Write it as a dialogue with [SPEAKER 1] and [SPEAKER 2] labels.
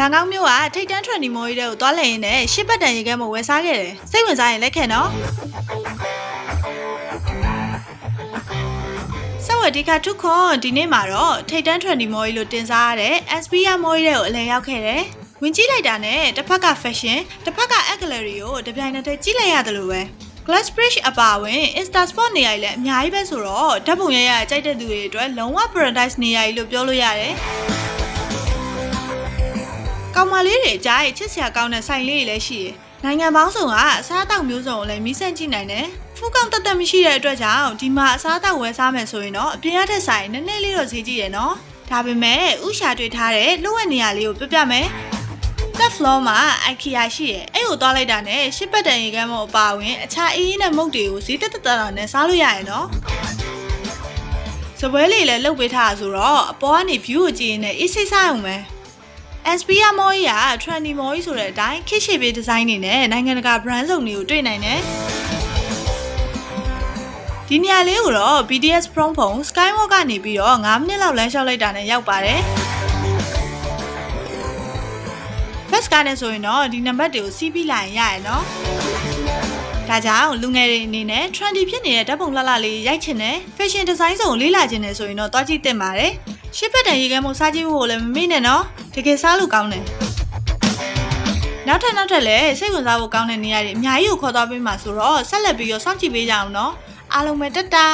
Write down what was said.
[SPEAKER 1] ဘန်ကောက်မြို့ကထိတ်တန်းထွန်ဒီမိုးကြီးတွေကိုသွားလည်ရင်းနဲ့ရှစ်ပတ်တန်ရေခဲမို့ဝယ်စားခဲ့တယ်စိတ်ဝင်စားရင်လက်ခံနော်စဝဒီကထုခွန်ဒီနေ့မှာတော့ထိတ်တန်းထွန်ဒီမိုးကြီးလို့တင်စားရတဲ့ SPR မိုးကြီးတွေကိုအလဲရောက်ခဲ့တယ်ဝင်ကြည့်လိုက်တာနဲ့တစ်ဖက်က fashion တစ်ဖက်က art gallery ကိုတပြိုင်နက်တည်းကြည့်လိုက်ရတယ်လို့ပဲ Glass Bridge အပါအဝင် Insta Sport နေရာကြီးလည်းအများကြီးပဲဆိုတော့ဓာတ်ပုံရရကြိုက်တဲ့သူတွေအတွက်လုံးဝ paradise နေရာကြီးလို့ပြောလို့ရတယ်။ ကောင်မလေးတွေအကြိုက်ချစ်စရာကောင်းတဲ့ဆိုင်လေးတွေလည်းရှိတယ်။နိုင်ငံပေါင်းစုံကအစားအသောက်မျိုးစုံကိုလည်းမီးစမ်းကြည့်နိုင်တယ်။ဖူးကောင်တက်တက်မရှိတဲ့အတွက်ကြောင့်ဒီမှာအစားအသောက်ဝယ်စားမယ်ဆိုရင်တော့အပြင်ရတဲ့ဆိုင်နည်းနည်းလေးတော့ဈေးကြီးရယ်နော်။ဒါပေမဲ့ဥရှာတွေ့ထားတဲ့လှုပ်ဝက်နေရာလေးကိုပြပြမယ်။ Third floor မှာ IKEA ရှိရယ်အဲ့ကိုသွားလိုက်တာနဲ့ရှစ်ပတ်တန်ရေကမ်းမောအပါအဝင်အခြားအေးအေးနဲ့မုတ်တွေကိုဈေးတက်တက်တာနဲ့စားလို့ရရယ်နော်စပွဲလေးလည်းလုတ်ပေးထားတာဆိုတော့အပေါ်ကနေ view ကိုကြည့်ရင်လည်းအေးစိတ်စားအောင်ပဲ SPR မော်ကြီးက trendy မော်ကြီးဆိုတဲ့အတိုင်းခစ်ရှေ့ပေးဒီဇိုင်းနေနဲ့နိုင်ငံတကာ brand စုံတွေကိုတွေ့နိုင်တယ်ဒီနေရာလေးကိုတော့ BTS From ဖုံ Skywalk ကနေပြီးတော့9မိနစ်လောက်လမ်းလျှောက်လိုက်တာနဲ့ရောက်ပါတယ်ဘတ်စကားနဲ့ဆိုရင်တော့ဒီနံပါတ်တွေကိုစီးပြီးလာရင်ရရယ်နော် ဒါကြောင့်လူငယ်တွေအနေနဲ့ trendy ဖြစ်နေတဲ့ဓာတ်ပုံလှလှလေးရိုက်ချင်တယ် fashion design စုံလေးလာချင်တယ်ဆိုရင်တော့တွားကြည့်သင့်ပါတယ်ရှစ်ဖက်တန်ရေခဲမို့စားကြည့်ဖို့လည်းမမေ့နဲ့နော်တကယ်စားလို့ကောင်းတယ်နောက်ထပ်နောက်ထပ်လည်းစိတ်ဝင်စားဖို့ကောင်းတဲ့နေရာတွေအများကြီးကိုခေါ်သွားပေးမှာဆိုတော့ဆက်လက်ပြီးတော့စောင့်ကြည့်ပေးကြအောင်နော်အားလုံးပဲတက်တာ